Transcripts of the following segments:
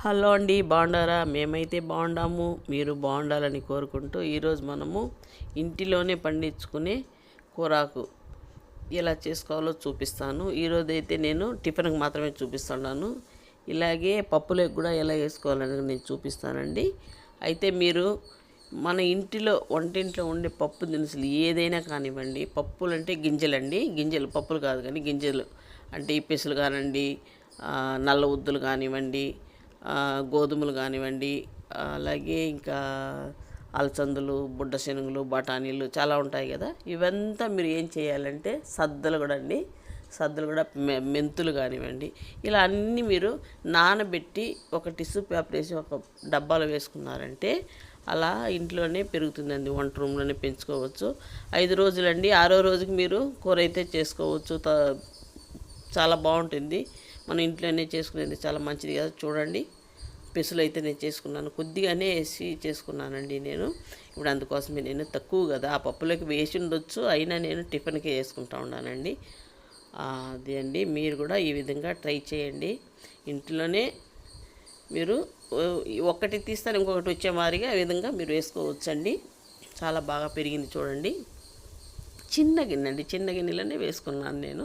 Hello అండి బాగుండారా? మేమైతే బాగుండాము. మీరు బాగుండాలని కోరుకుంటూ ఈరోజు మనము ఇంటిలోనే పండించుకునే కూరాకు ఎలా చేసుకోవాలో చూపిస్తాను. ఈరోజు అయితే నేను టిఫిన్కి మాత్రమే చూపిస్తున్నాను. ఇలాగే పప్పులకు కూడా ఎలా వేసుకోవాలని నేను చూపిస్తానండి. అయితే మీరు మన ఇంటిలో వంటింట్లో ఉండే పప్పు దినుసులు ఏదైనా కానివ్వండి పప్పులు అంటే గింజలండి. గింజలు పప్పులు కాదు కానీ గింజలు అంటే ఈ పెసులు కానివ్వండి నల్ల ఉద్దులు కానివ్వండి గోధుమలు కానివ్వండి అలాగే ఇంకా అలసందులు బుడ్డ శనగలు బఠానీలు చాలా ఉంటాయి కదా. ఇవంతా మీరు ఏం చేయాలంటే సద్దలు కూడా అండి సద్దలు కూడా మెంతులు కానివ్వండి ఇలా అన్నీ మీరు నానబెట్టి ఒక టిష్యూ పేపర్ వేసి ఒక డబ్బాలో వేసుకున్నారంటే అలా ఇంట్లోనే పెరుగుతుందండి. వంట రూమ్లోనే పెంచుకోవచ్చు. ఐదు రోజులండి ఆరో రోజుకి మీరు కూర అయితే చేసుకోవచ్చు. త- చాలా బాగుంటుంది. మన ఇంట్లోనే చేసుకునేది చాలా మంచిది కదా. చూడండి. పెసులు అయితే నేను చేసుకున్నాను. కొద్దిగానే వేసి చేసుకున్నానండి నేను. ఇప్పుడు అందుకోసమే నేను తక్కువ కదా. ఆ పప్పులోకి వేసి ఉండొచ్చు అయినా నేను టిఫిన్కి వేసుకుంటా ఉన్నానండి అది అండి. మీరు కూడా ఈ విధంగా ట్రై చేయండి. ఇంట్లోనే మీరు ఒక్కటి తీస్తారు ఇంకొకటి వచ్చే మాదిరిగా ఈ విధంగా మీరు వేసుకోవచ్చండి. చాలా బాగా పెరిగింది చూడండి. చిన్న గిన్నె అండి. చిన్న గిన్నెలోనే వేసుకున్నాను నేను.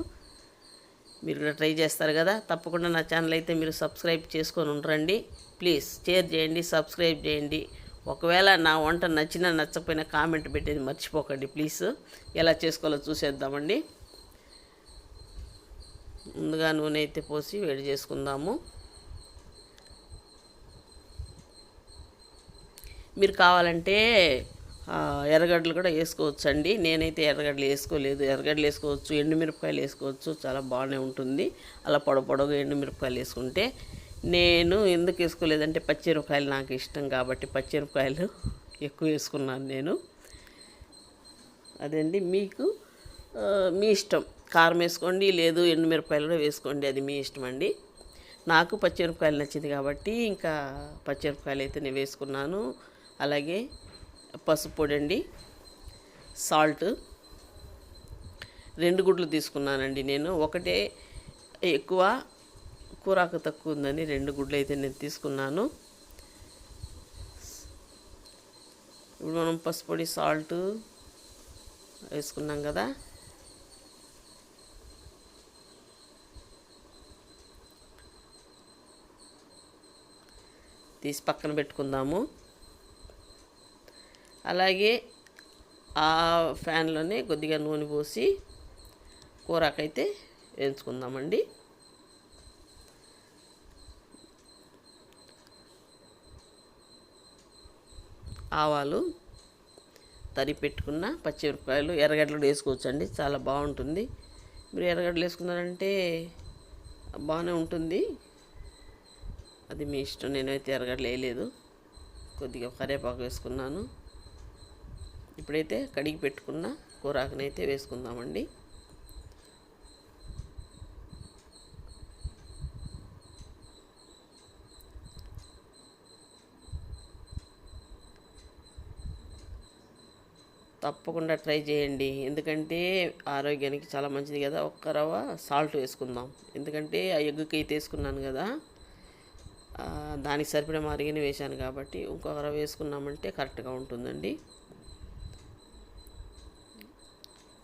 మీరు కూడా ట్రై చేస్తారు కదా. తప్పకుండా నా ఛానల్ అయితే మీరు సబ్స్క్రైబ్ చేసుకొని ఉండరండి ప్లీజ్ షేర్ చేయండి సబ్స్క్రైబ్ చేయండి. ఒకవేళ నా వంట నచ్చినా నచ్చకపోయినా కామెంట్ పెట్టేది మర్చిపోకండి ప్లీజ్. ఎలా చేసుకోవాలో చూసేద్దామండి. ముందుగా నూనె అయితే పోసి వేడి చేసుకుందాము. మీరు కావాలంటే ఎర్రగడ్డలు కూడా వేసుకోవచ్చు అండి నేనైతే ఎర్రగడ్డలు వేసుకోలేదు. ఎర్రగడ్డలు వేసుకోవచ్చు ఎండుమిరపకాయలు వేసుకోవచ్చు. చాలా బాగానే ఉంటుంది. అలా పొడ పొడవుగా ఎండుమిరపకాయలు వేసుకుంటే నేను ఎందుకు వేసుకోలేదంటే పచ్చిమిరపకాయలు నాకు ఇష్టం కాబట్టి పచ్చిమిరపకాయలు ఎక్కువ వేసుకున్నాను నేను. అదండి మీకు మీ ఇష్టం. కారం వేసుకోండి లేదు ఎండుమిరపకాయలు కూడా వేసుకోండి. అది మీ ఇష్టం అండి. నాకు పచ్చిమిరపకాయలు నచ్చింది కాబట్టి ఇంకా పచ్చిమిరపకాయలు అయితే నేను వేసుకున్నాను. అలాగే పసుపు పొడి అండి సాల్ట్. రెండు గుడ్లు తీసుకున్నానండి నేను. ఒకటే ఎక్కువ కూరాకు తక్కువ ఉందని రెండు గుడ్లు అయితే నేను తీసుకున్నాను. ఇప్పుడు మనం పసుపొడి సాల్ట్ వేసుకున్నాం కదా. తీసి పక్కన పెట్టుకుందాము. అలాగే ఆ ఫ్యాన్లోనే కొద్దిగా నూనె పోసి కూరకైతే వేయించుకుందామండి. ఆవాలు తరి పెట్టుకున్న పచ్చిమిరపకాయలు ఎర్రగడ్డలు వేసుకోవచ్చండి చాలా బాగుంటుంది. మీరు ఎర్రగడ్డలు వేసుకున్నారంటే బాగానే ఉంటుంది. అది మీ ఇష్టం నేనైతే ఎర్రగడ్డలు వేయలేదు. కొద్దిగా కరివేపాకు వేసుకున్నాను. ఇప్పుడైతే కడిగి పెట్టుకున్న కూరాకునైతే వేసుకుందామండి. తప్పకుండా ట్రై చేయండి. ఎందుకంటే ఆరోగ్యానికి చాలా మంచిది కదా. ఒక్క రవ్వ సాల్ట్ వేసుకుందాం. ఎందుకంటే ఆ ఎగ్గుకి అయితే వేసుకున్నాను కదా. దానికి సరిపడే మరిగిన వేశాను కాబట్టి ఇంకొక రవ్వ వేసుకున్నామంటే కరెక్ట్గా ఉంటుందండి.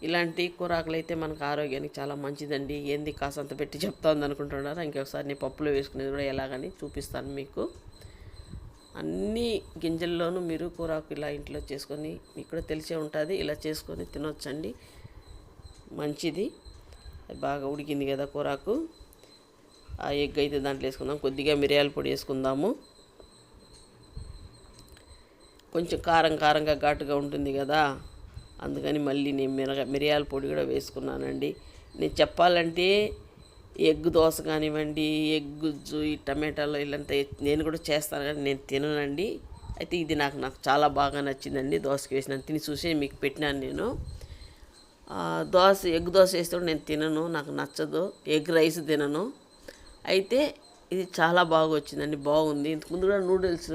ఇలాంటి కూరాకులు అయితే మనకు ఆరోగ్యానికి చాలా మంచిదండి. ఏంది కాసంత పెట్టి చెప్తా అనుకుంటున్నారా? ఇంకొకసారి నేను పప్పులో వేసుకునేది కూడా ఎలాగని చూపిస్తాను మీకు. అన్ని గింజల్లోనూ మీరు కూరాకు ఇలా ఇంట్లో చేసుకొని మీకు కూడా తెలిసే ఉంటుంది. ఇలా చేసుకొని తినొచ్చండి. మంచిది. అది బాగా ఉడికింది కదా కూరాకు. ఆ ఎగ్ అయితే దాంట్లో వేసుకుందాం. కొద్దిగా మిరియాల పొడి వేసుకుందాము. కొంచెం కారం కారంగా ఘాటుగా ఉంటుంది కదా. అందుకని మళ్ళీ నేను మిరగ మిరియాల పొడి కూడా వేసుకున్నానండి. నేను చెప్పాలంటే ఎగ్ దోశ కానివ్వండి ఎగ్ గుజ్జు ఈ టమాటాలు ఇలాంటి నేను కూడా చేస్తాను కానీ నేను తిననండి. అయితే ఇది నాకు నాకు చాలా బాగా నచ్చిందండి దోశకి వేసినాను తిని చూసి మీకు పెట్టినాను నేను. దోశ ఎగ్ దోశ వేస్తే కూడా నేను తినను నాకు నచ్చదు. ఎగ్ రైస్ తినను. అయితే ఇది చాలా బాగా వచ్చిందండి బాగుంది. ఇంతకుముందు కూడా నూడిల్స్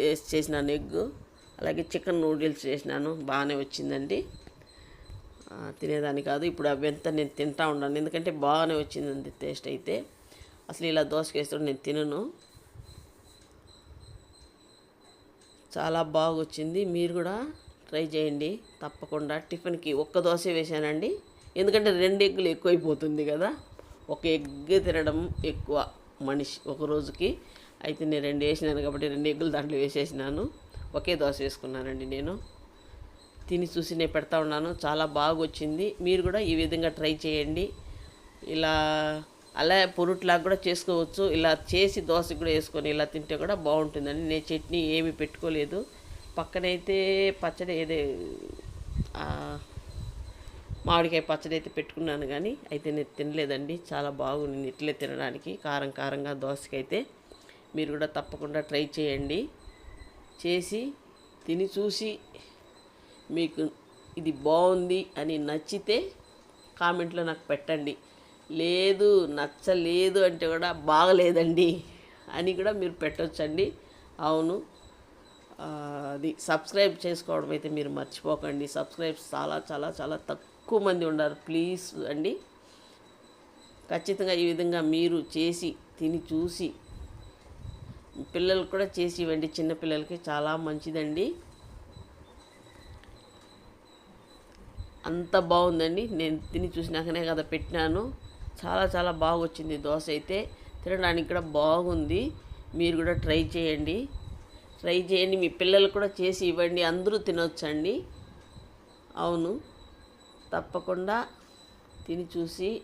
వేసి చేసినాను ఎగ్. అలాగే చికెన్ నూడిల్స్ చేసినాను. బాగానే వచ్చిందండి. తినేదాన్ని కాదు. ఇప్పుడు అవంతా నేను తింటా ఉన్నాను ఎందుకంటే బాగానే వచ్చిందండి టేస్ట్ అయితే. అసలు ఇలా దోసకేస్తాడు నేను తినను. చాలా బాగా వచ్చింది. మీరు కూడా ట్రై చేయండి. తప్పకుండా టిఫిన్కి ఒక్క దోశ వేసానండి. ఎందుకంటే రెండు ఎగ్గులు ఎక్కువైపోతుంది కదా. ఒక ఎగ్ తినడం ఎక్కువ మనిషి ఒక రోజుకి. అయితే నేను రెండు వేసినాను కాబట్టి రెండు ఎగ్గులు దాంట్లో వేసేసినాను. ఒకే దోశ వేసుకున్నానండి నేను. తిని చూసి నేను పెడతా ఉన్నాను. చాలా బాగా వచ్చింది మీరు కూడా ఈ విధంగా ట్రై చేయండి. ఇలా అలా పొరుట్లాగా కూడా చేసుకోవచ్చు. ఇలా చేసి దోశ కూడా వేసుకొని ఇలా తింటే కూడా బాగుంటుందండి. నేను చట్నీ ఏమి పెట్టుకోలేదు. పక్కనైతే పచ్చడి ఏదే మామిడికాయ పచ్చడి అయితే పెట్టుకున్నాను కానీ అయితే నేను తినలేదండి. చాలా బాగుంది. ఇట్లే తినడానికి కారం కారంగా దోశకైతే. మీరు కూడా తప్పకుండా ట్రై చేయండి. చేసి తిని చూసి మీకు ఇది బాగుంది అని నచ్చితే కామెంట్లో నాకు పెట్టండి. లేదు నచ్చలేదు అంటే కూడా బాగలేదండి అని కూడా మీరు పెట్టొచ్చండి. అవును. అది సబ్స్క్రైబ్ చేసుకోవడం అయితే మీరు మర్చిపోకండి. సబ్స్క్రైబ్ చాలా చాలా చాలా తక్కువ మంది ఉన్నారు. ప్లీజ్ అండి. ఖచ్చితంగా ఈ విధంగా మీరు చేసి తిని చూసి పిల్లలకు కూడా చేసి ఇవ్వండి. చిన్నపిల్లలకి చాలా మంచిదండి. అంత బాగుందండి. నేను తిని చూసినాకనే కదా పెట్టినాను. చాలా చాలా బాగా వచ్చింది దోశ అయితే. తినడానికి కూడా బాగుంది. మీరు కూడా ట్రై చేయండి. ట్రై చేయండి. మీ పిల్లలకు కూడా చేసి ఇవ్వండి. అందరూ తినొచ్చండి. అవును. తప్పకుండా తిని చూసి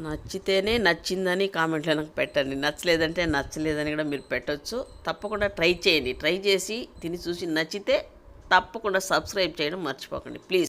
నచ్చితేనే నచ్చిందని కామెంట్లో నాకు పెట్టండి. నచ్చలేదంటే నచ్చలేదని కూడా మీరు పెట్టొచ్చు. తప్పకుండా ట్రై చేయండి. ట్రై చేసి తిని చూసి నచ్చితే తప్పకుండా సబ్స్క్రైబ్ చేయడం మర్చిపోకండి. ప్లీజ్.